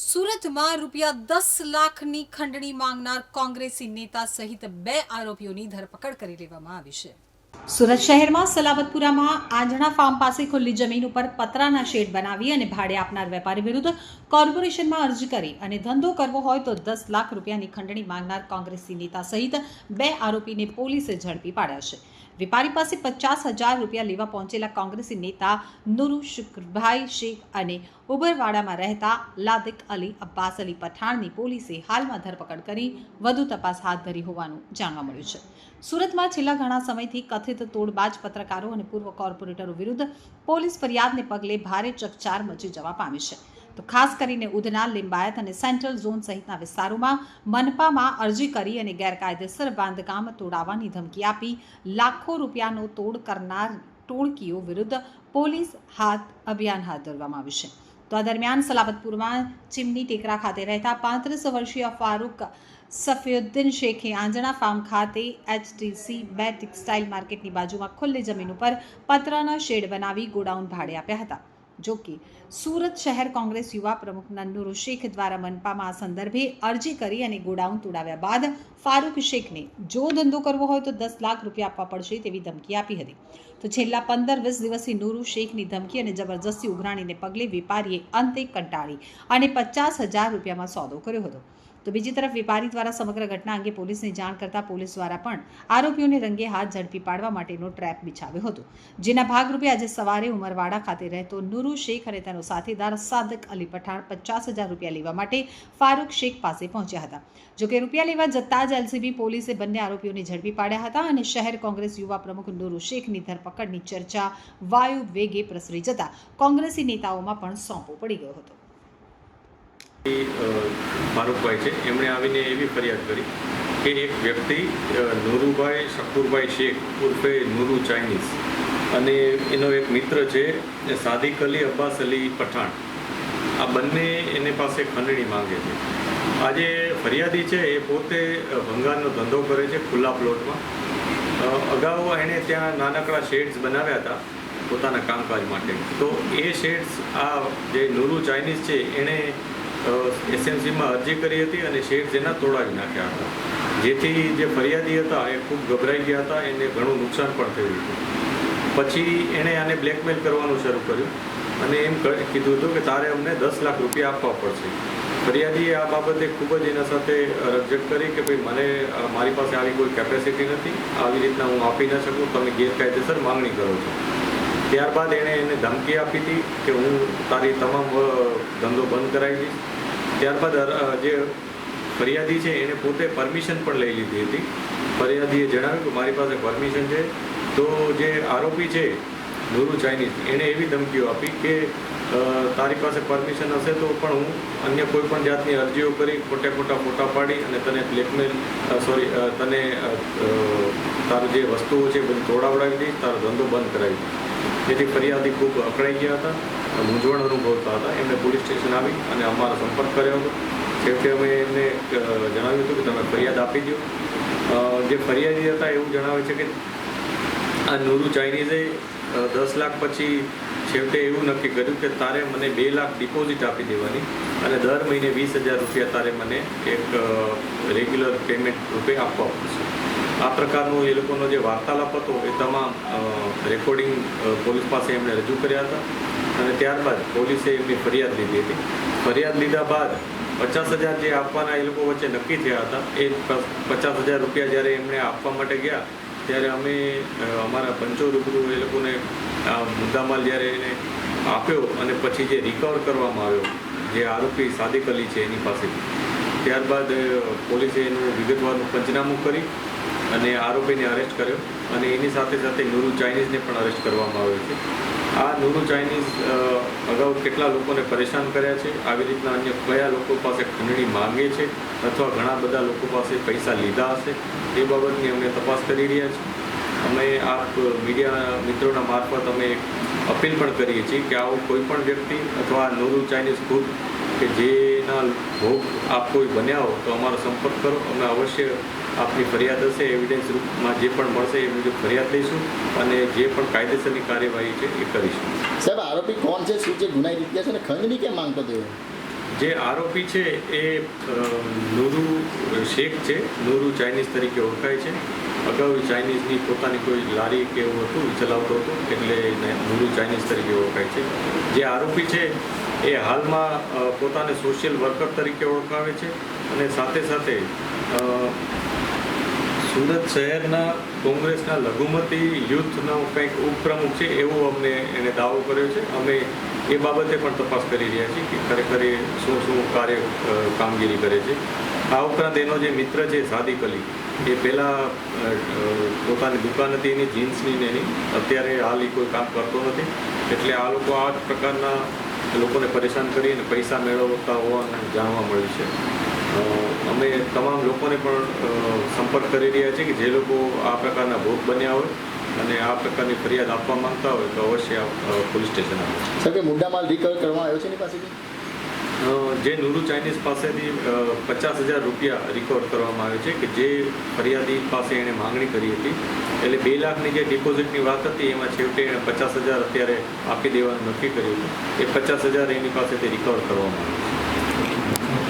સુરતમાં રૂપિયા દસ લાખની ખંડણી માંગનાર કોંગ્રેસી નેતા સહિત બે આરોપીઓની ધરપકડ કરી લેવામાં આવી છે. સુરત શહેરમાં સલાબતપુરામાં આંજણા ફાર્મ પાસે ખુલ્લી જમીન ઉપર પતરાના શેડ બનાવી અને ભાડે આપનાર વેપારી વિરુદ્ધ કોર્પોરેશનમાં અરજી કરી અને ધંધો કરવો હોય તો દસ લાખ રૂપિયાની ખંડણી માંગનાર કોંગ્રેસી નેતા સહિત બે આરોપીને પોલીસે ઝડપી પાડ્યા છે. વેપારી પાસે પચાસ હજાર રૂપિયા લેવા પહોંચેલા કોંગ્રેસી નેતા નુરુ શુક્રભાઈ શેખ અને ઉબરવાડામાં રહેતા લાદિક અલી અબ્બાસ અલી પઠાણની પોલીસે હાલમાં ધરપકડ કરી વધુ તપાસ હાથ ધરી હોવાનું જાણવા મળ્યું છે. સુરતમાં છેલ્લા ઘણા સમયથી કથિત તોડબાજ પત્રકારો અને પૂર્વ કોર્પોરેટરો વિરુદ્ધ પોલીસ ફરિયાદને પગલે ભારે ચકચાર મચી જવા પામી છે. તો ખાસ કરીને ઉધના, લિંબાયત અને સેન્ટ્રલ ઝોન સહિતના વિસ્તારોમાં મનપામાં અરજી કરી અને ગેરકાયદેસર બાંધકામ તોડાવવાની ધમકી આપી. લાખો રૂપિયાનો તોડ કરનાર ટોળકીઓ વિરુદ્ધ પોલીસ હાથ, અભિયાન હાથ ધરવામાં આવ્યું છે. તો આ દરમિયાન સલાબતપુરમાં ચીમની ટેકરા ખાતે રહેતા પાંત્રીસ વર્ષીય ફારૂક સફીઉદ્દીન શેખે આંજણા ફાર્મ ખાતે એચટીસી બે ટેક્સટાઇલ માર્કેટની બાજુમાં ખુલ્લી જમીન ઉપર પતરાના શેડ બનાવી ગોડાઉન ભાડે આપ્યા હતા. જો કે સુરત શહેર કોંગ્રેસ યુવા પ્રમુખ નન્નુરુ શેખ દ્વારા મનપામાં આ સંદર્ભે અરજી કરી અને ગોડાઉન તોડાવ્યા બાદ ફારૂક શેખને જો ધંધો કરવો હોય તો દસ લાખ રૂપિયા આપવા પડશે તેવી ધમકી આપી હતી. તો છેલ્લા પંદર વીસ દિવસથી નૂરુ શેખની ધમકી અને જબરજસ્તી ઉઘરાણીને પગલે વેપારીએ અંતે કંટાળી અને પચાસ હજાર રૂપિયામાં સોદો કર્યો હતો. તો બીજી તરફ વેપારી દ્વારા સમગ્ર ઘટના અંગે પોલીસને જાણ કરતા પોલીસ દ્વારા પણ આરોપીઓને રંગે હાથ ઝડપી પાડવા માટેનો ટ્રેપ બિછાવ્યો હતો. જેના ભાગરૂપે આજે સવારે ઉમરવાડા ખાતે રહેતો નુરુ શેખ અને તેનો સાથીદાર સાદક અલી પઠાણ પચાસ હજાર રૂપિયા લેવા માટે ફારૂક શેખ પાસે પહોંચ્યા હતા. જોકે રૂપિયા લેવા જતા જ એલસીબી પોલીસે બંને આરોપીઓને ઝડપી પાડ્યા હતા અને શહેર કોંગ્રેસ યુવા પ્રમુખ નુરુ શેખની ધરપકડની ચર્ચા વાયુ વેગે પ્રસરી જતા કોંગ્રેસી નેતાઓમાં પણ સોંપો પડી ગયો હતો. અ, ફારૂકભાઈ છે. એમણે આવીને એવી ફરિયાદ કરી કે એક વ્યક્તિ નુરુભાઈ શકુરભાઈ શેખ ઉર્ફે નુરુ ચાઇનીઝ અને એનો એક મિત્ર છે સાદિક અલી અબ્બાસ અલી પઠાણ. આ બંને એની પાસે ખંડણી માંગે છે. આજે ફરિયાદી છે એ પોતે ભંગારનો ધંધો કરે છે ખુલ્લા પ્લોટમાં. અગાઉ એણે ત્યાં નાનકડા શેડ્સ બનાવ્યા હતા પોતાના કામકાજ માટે. તો એ શેડ્સ આ જે નુરુ ચાઇનીઝ છે એણે એસએમસીમાં અરજી કરી હતી અને શેડ્સ જેના તોડાવી નાખ્યા હતા. જેથી જે ફરિયાદી હતા એ ખૂબ ગભરાઈ ગયા હતા, એને ઘણું નુકસાન પણ થયું હતું. પછી એણે આને બ્લેકમેલ કરવાનું શરૂ કર્યું અને એમ કીધું હતું કે તારે અમને દસ લાખ રૂપિયા આપવા પડશે. ફરિયાદીએ આ બાબતે ખૂબ જ એના સાથે રજૂઆત કરી કે ભાઈ મને મારી પાસે આવી કોઈ કેપેસિટી નથી, આવી રીતના હું આપી ન શકું, તમે ગેરકાયદેસર માંગણી કરો છો. ત્યારબાદ એણે એને ધમકી આપી હતી કે હું તારી તમામ ધંધો બંધ કરાવી દઈશ. ત્યારબાદ જે ફરિયાદી છે એને પોતે પરમિશન પણ લઈ લીધી હતી. ફરિયાદીએ જણાવ્યું કે મારી પાસે પરમિશન છે. તો જે આરોપી છે, ગુરુ ચાઇનીઝ, એણે એવી ધમકીઓ આપી કે તારી પાસે પરમિશન હશે તો પણ હું અન્ય કોઈ પણ જાતની અરજીઓ કરી ખોટે ખોટા ફોટા પાડી અને તને બ્લેકમેલ સોરી તને તારું જે વસ્તુઓ છે બધી તોડાવડાવી દઈશ, તારો ધંધો બંધ કરાવી દઈશ. જેથી ફરિયાદી ખૂબ અકળાઈ ગયા હતા મૂંઝવણ અનુભવતા હતા. એમણે પોલીસ સ્ટેશન આવી અને અમારો સંપર્ક કર્યો હતો. છેવટે અમે એમને જણાવ્યું હતું કે તમે ફરિયાદ આપી દો જે ફરિયાદી હતા એવું જણાવે છે કે આ નુરુ ચાઇનીઝે દસ લાખ પછી છેવટે એવું નક્કી કર્યું કે તારે મને બે લાખ ડિપોઝિટ આપી દેવાની અને દર મહિને વીસ હજાર રૂપિયા તારે મને એક રેગ્યુલર પેમેન્ટ રૂપે આપવા પડશે. આ પ્રકારનું એ લોકોનો જે વાર્તાલાપ હતો એ તમામ રેકોર્ડિંગ પોલીસ પાસે એમણે રજૂ કર્યા હતા. અને ત્યારબાદ પોલીસે એમની ફરિયાદ લીધી હતી. ફરિયાદ લીધા બાદ પચાસ હજાર જે આપવાના એ લોકો વચ્ચે નક્કી થયા હતા. એ પચાસ હજાર રૂપિયા જ્યારે એમણે આપવા માટે ગયા, ત્યારે અમે અમારા પંચો રૂબરૂ એ લોકોને આ મુદ્દામાલ જ્યારે એને આપ્યો અને પછી જે રિકવર કરવામાં આવ્યો, જે આરોપી સાદિક અલી છે એની પાસેથી. ત્યારબાદ પોલીસે એનું વિગતવારનું પંચનામું કરી અને આરોપીને અરેસ્ટ કર્યો અને એની સાથે સાથે નુરુ ચાઇનીઝને પણ અરેસ્ટ કરવામાં આવ્યો છે. આ નુરુ ચાઇનીઝ અગાઉ કેટલા લોકોને પરેશાન કર્યા છે? આવી રીતના અન્ય કયા લોકો પાસે ખંડણી માંગે છે? અથવા ઘણા બધા લોકો પાસે પૈસા લીધા હશે? એ બાબતની અમે તપાસ કરી રહ્યા છીએ. અમે આપ મીડિયા મિત્રોના મારફત અમે અપીલ પણ કરીએ છીએ કે આવો કોઈ પણ વ્યક્તિ અથવા નુરુ ચાઇનીઝ ખુદ કે જેના ભોગ આપ કોઈ બન્યા હો તો અમારો સંપર્ક કરો. અમે અવશ્ય આપની ફરિયાદ હશે એવિડન્સ રૂપમાં જે પણ મળશે એ મુજબ ફરિયાદ લઈશું અને જે પણ કાયદેસરની કાર્યવાહી છે એ કરીશું. સાહેબ આરોપી કોણ છે? શું છે ગુનાહિત છે અને ખંડની કેમ માંગતો હતો જે આરોપી છે એ નુરુ શેખ છે. નુરુ ચાઇનીઝ તરીકે ઓળખાય છે. અગાઉ ચાઇનીઝની પોતાની કોઈ લારી કે એવું હતું ચલાવતો હતો એટલે નુરુ ચાઇનીઝ તરીકે ઓળખાય છે. જે આરોપી છે એ હાલમાં પોતાને સોશિયલ વર્કર તરીકે ઓળખાવે છે અને સાથે સાથે સુરત શહેરના કોંગ્રેસના લઘુમતી યુથનો કંઈક ઉપપ્રમુખ છે એવો અમને એને દાવો કર્યો છે. અમે એ બાબતે પણ તપાસ કરી રહ્યા છીએ કે ખરેખર એ શું શું કાર્ય કામગીરી કરે છે. આ ઉપરાંત એનો જે મિત્ર છે સાદિક અલી, એ પહેલાં પોતાની દુકાન હતી, એની જીન્સની ને એની. અત્યારે હાલ એ કોઈ કામ કરતો નથી. એટલે આ લોકો આ પ્રકારના લોકોને પરેશાન કરી અને પૈસા મેળવતા હોવાનું જાણવા મળ્યું છે. અમે તમામ લોકોને પણ સંપર્ક કરી રહ્યા છીએ કે જે લોકો આ પ્રકારના ભોગ બન્યા હોય અને આ પ્રકારની ફરિયાદ આપવા માંગતા હોય તો અવશ્ય પોલીસ સ્ટેશન આવે સાહેબ કે મુદ્દામાલ રિકવર કરવામાં આવ્યો છે એની પાસેથી? જે નુરુ ચાઇનીઝ પાસેથી પચાસ હજાર રૂપિયા રિકવર કરવામાં આવે છે કે જે ફરિયાદી પાસે એણે માંગણી કરી હતી. એટલે બે લાખની જે ડિપોઝિટની વાત હતી, એમાં છેવટે એણે પચાસ હજાર અત્યારે આપી દેવાનું નક્કી કર્યું એ પચાસ હજાર એની પાસેથી રિકવર કરવામાં આવે છે.